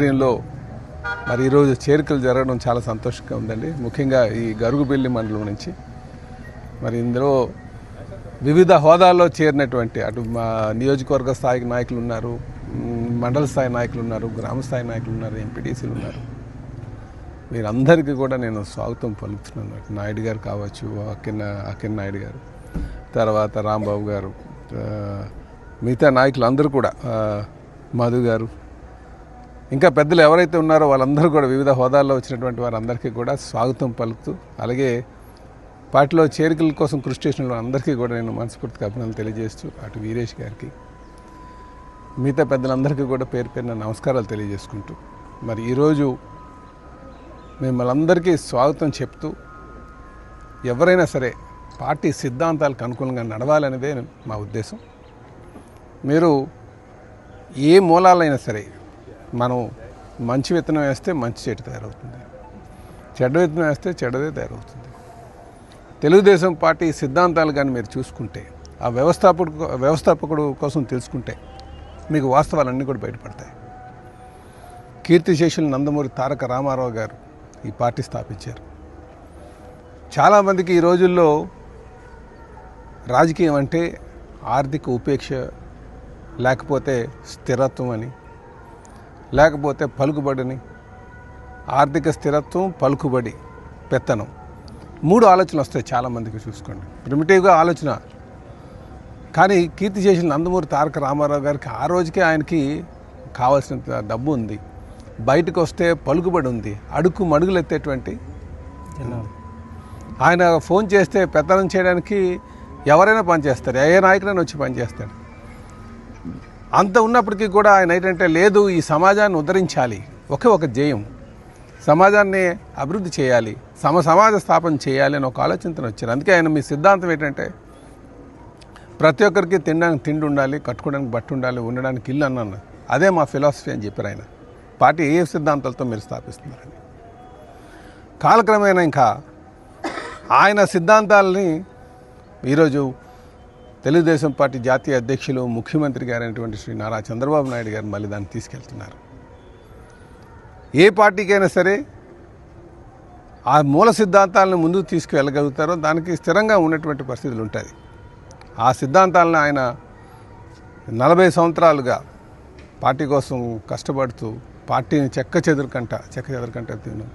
ఆధ్వర్యంలో మరి ఈరోజు చేరికలు జరగడం చాలా సంతోషంగా ఉందండి. ముఖ్యంగా ఈ గరుగుబెల్లి మండలం నుంచి మరి ఇందులో వివిధ హోదాల్లో చేరినటువంటి అటు మా నియోజకవర్గ స్థాయికి నాయకులు ఉన్నారు మండల స్థాయి నాయకులు ఉన్నారు గ్రామ స్థాయి నాయకులు ఉన్నారు ఎంపీటీసీలు ఉన్నారు. వీరందరికీ కూడా నేను స్వాగతం పలుకుతున్నాను నాయుడు గారు కావచ్చు అక్కిన అక్కిన నాయుడు గారు తర్వాత రాంబాబు గారు మిగతా నాయకులు అందరూ కూడా మధు గారు ఇంకా పెద్దలు ఎవరైతే ఉన్నారో వాళ్ళందరూ కూడా వివిధ హోదాల్లో వచ్చినటువంటి వారందరికీ కూడా స్వాగతం పలుకుతూ అలాగే పార్టీలో చేరికల కోసం కృషి చేసిన అందరికీ కూడా నేను మనస్ఫూర్తిగా అభినందనలు తెలియజేస్తూ అటు వీరేష్ గారికి మిగతా పెద్దలందరికీ కూడా పేరు పేరున నమస్కారాలు తెలియజేసుకుంటూ మరి ఈరోజు మిమ్మల్ని అందరికీ స్వాగతం చెప్తూ ఎవరైనా సరే పార్టీ సిద్ధాంతాలకు అనుకూలంగా నడవాలనేదే మా ఉద్దేశం. మీరు ఏ మూలాలైనా సరే మనం మంచి విత్తనం వేస్తే మంచి చెట్టు తయారవుతుంది. చెడ్డ విత్తనం వేస్తే చెడ్డదే తయారవుతుంది. తెలుగుదేశం పార్టీ సిద్ధాంతాలు కానీ మీరు చూసుకుంటే ఆ వ్యవస్థాపకుడు వ్యవస్థాపకుడు కోసం తెలుసుకుంటే మీకు వాస్తవాలన్నీ కూడా బయటపడతాయి. కీర్తిశేషులు నందమూరి తారక రామారావు గారు ఈ పార్టీ స్థాపించారు. చాలామందికి ఈ రోజుల్లో రాజకీయం అంటే ఆర్థిక ఉపేక్ష లేకపోతే స్థిరత్వం అని లేకపోతే పలుకుబడిని. ఆర్థిక స్థిరత్వం పలుకుబడి పెత్తనం. మూడు ఆలోచనలు వస్తాయి చాలామందికి చూసుకోండి. ప్రిమిటివ్గా ఆలోచన. కానీ కీర్తి చేసిన నందమూరి తారక రామారావు గారికి ఆ రోజుకే ఆయనకి కావాల్సిన డబ్బు ఉంది. బయటకు వస్తే పలుకుబడి ఉంది. అడుగు మడుగులు ఎత్తేటువంటి ఆయన ఫోన్ చేస్తే పెత్తనం చేయడానికి ఎవరైనా పనిచేస్తారు ఏ నాయకుడైనా వచ్చి పనిచేస్తాడు అంత ఉన్నప్పటికీ కూడా ఆయన ఏంటంటే లేదు ఈ సమాజాన్ని ఉద్ధరించాలి. ఒకే ఒక జయం సమాజాన్ని అభివృద్ధి చేయాలి. సమ సమాజ స్థాపన చేయాలి అని ఒక ఆలోచనతో వచ్చారు. అందుకే ఆయన మీ సిద్ధాంతం ఏంటంటే ప్రతి ఒక్కరికి తినడానికి తిండి ఉండాలి కట్టుకోవడానికి బట్ట ఉండాలి ఉండడానికి ఇల్లు అన్నాను అదే మా ఫిలాసఫీ అని చెప్పారు ఆయన. పార్టీ ఏ సిద్ధాంతాలతో మీరు స్థాపిస్తున్నారని కాలక్రమేణా ఇంకా ఆయన సిద్ధాంతాలని ఈరోజు తెలుగుదేశం పార్టీ జాతీయ అధ్యక్షులు ముఖ్యమంత్రి గారైనటువంటి శ్రీ నారా చంద్రబాబు నాయుడు గారు మళ్ళీ దాన్ని తీసుకెళ్తున్నారు. ఏ పార్టీకైనా సరే ఆ మూల సిద్ధాంతాలను ముందుకు తీసుకువెళ్ళగలుగుతారో దానికి స్థిరంగా ఉన్నటువంటి పరిస్థితులు ఉంటాయి. ఆ సిద్ధాంతాలను ఆయన నలభై సంవత్సరాలుగా పార్టీ కోసం కష్టపడుతూ పార్టీని చెక్క చెదురుకంట చెక్క చెదరకంట తిను